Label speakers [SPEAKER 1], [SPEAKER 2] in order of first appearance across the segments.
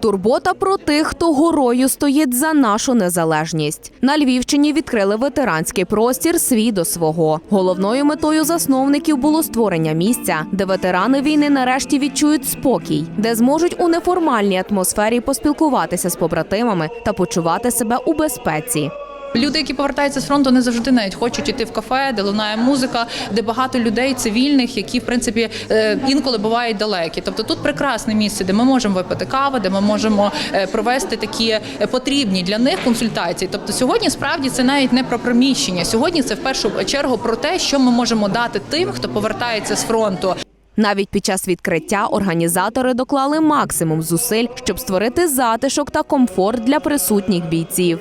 [SPEAKER 1] Турбота про тих, хто горою стоїть за нашу незалежність. На Львівщині відкрили ветеранський простір свій до свого. Головною метою засновників було створення місця, де ветерани війни нарешті відчують спокій, де зможуть у неформальній атмосфері поспілкуватися з побратимами та почувати себе у безпеці.
[SPEAKER 2] Люди, які повертаються з фронту, не завжди навіть хочуть іти в кафе, де лунає музика, де багато людей цивільних, які в принципі е, інколи бувають далекі. Тобто тут прекрасне місце, де ми можемо випити каву, де ми можемо е, провести такі е, потрібні для них консультації. Тобто сьогодні справді це навіть не про приміщення. Сьогодні це в першу чергу про те, що ми можемо дати тим, хто повертається з фронту.
[SPEAKER 1] Навіть під час відкриття організатори доклали максимум зусиль, щоб створити затишок та комфорт для присутніх бійців.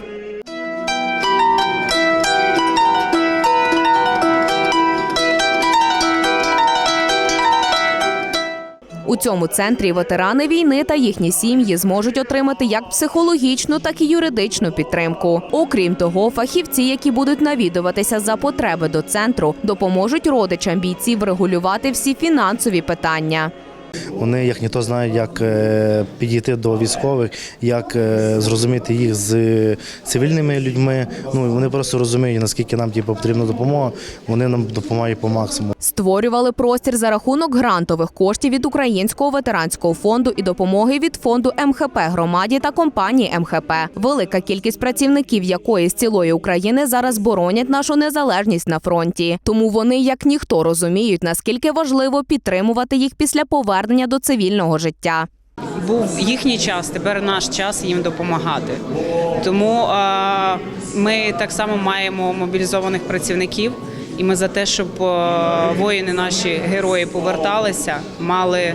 [SPEAKER 1] Цьому центрі ветерани війни та їхні сім'ї зможуть отримати як психологічну, так і юридичну підтримку. Окрім того, фахівці, які будуть навідуватися за потреби до центру, допоможуть родичам бійців регулювати всі фінансові питання.
[SPEAKER 3] Вони як ніхто знають, як е, підійти до військових, як е, зрозуміти їх з цивільними людьми. Ну вони просто розуміють, наскільки нам типу, потрібна допомога. Вони нам допомагають по максимуму.
[SPEAKER 1] Створювали простір за рахунок грантових коштів від Українського ветеранського фонду і допомоги від фонду МХП громаді та компанії МХП. Велика кількість працівників якої з цілої України зараз боронять нашу незалежність на фронті. Тому вони, як ніхто, розуміють, наскільки важливо підтримувати їх після повернення до цивільного життя.
[SPEAKER 4] був їхній час, тепер наш час їм допомагати. Тому е, ми так само маємо мобілізованих працівників, і ми за те, щоб е, воїни наші герої поверталися, мали,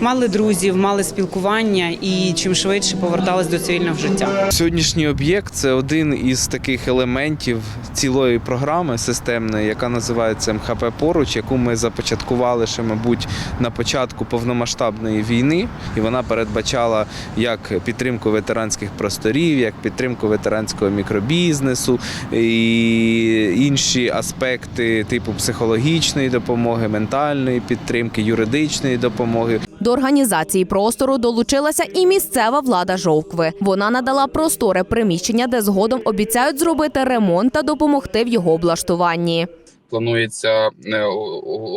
[SPEAKER 4] мали друзів, мали спілкування і чим швидше повертались до цивільного життя.
[SPEAKER 5] Сьогоднішній об'єкт це один із таких елементів цілої програми системної, яка називається МХП поруч, яку ми започаткували ще, мабуть, на початку повномасштабної війни, і вона передбачала як підтримку ветеранських просторів, як підтримку ветеранського мікробізнесу і інші аспекти типу психологічної допомоги, ментальної підтримки, юридичної допомоги.
[SPEAKER 1] До організації простору долучилася і місцева влада Жовкви. Вона надала просторе приміщення, де згодом обіцяють зробити ремонт та допомогти в його облаштуванні.
[SPEAKER 6] планується е,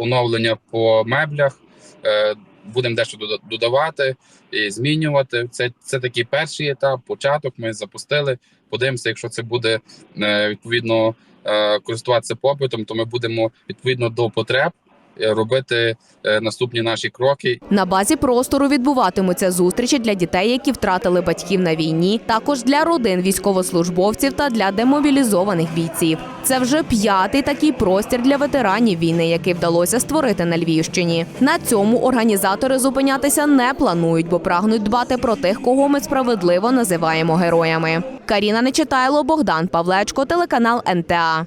[SPEAKER 6] оновлення по меблях. Е, Будемо дещо дода- додавати і змінювати. Це, це такий перший етап, початок. Ми запустили. Подивимося, якщо це буде е, відповідно користуватися попитом, то ми будемо відповідно до потреб робити е, наступні наші кроки
[SPEAKER 1] На базі простору відбуватимуться зустрічі для дітей, які втратили батьків на війні, також для родин військовослужбовців та для демобілізованих бійців. Це вже п'ятий такий простір для ветеранів війни, який вдалося створити на Львівщині. На цьому організатори зупинятися не планують, бо прагнуть дбати про тих, кого ми справедливо називаємо героями. Каріна Нечитайло, Богдан Павлечко, телеканал НТА.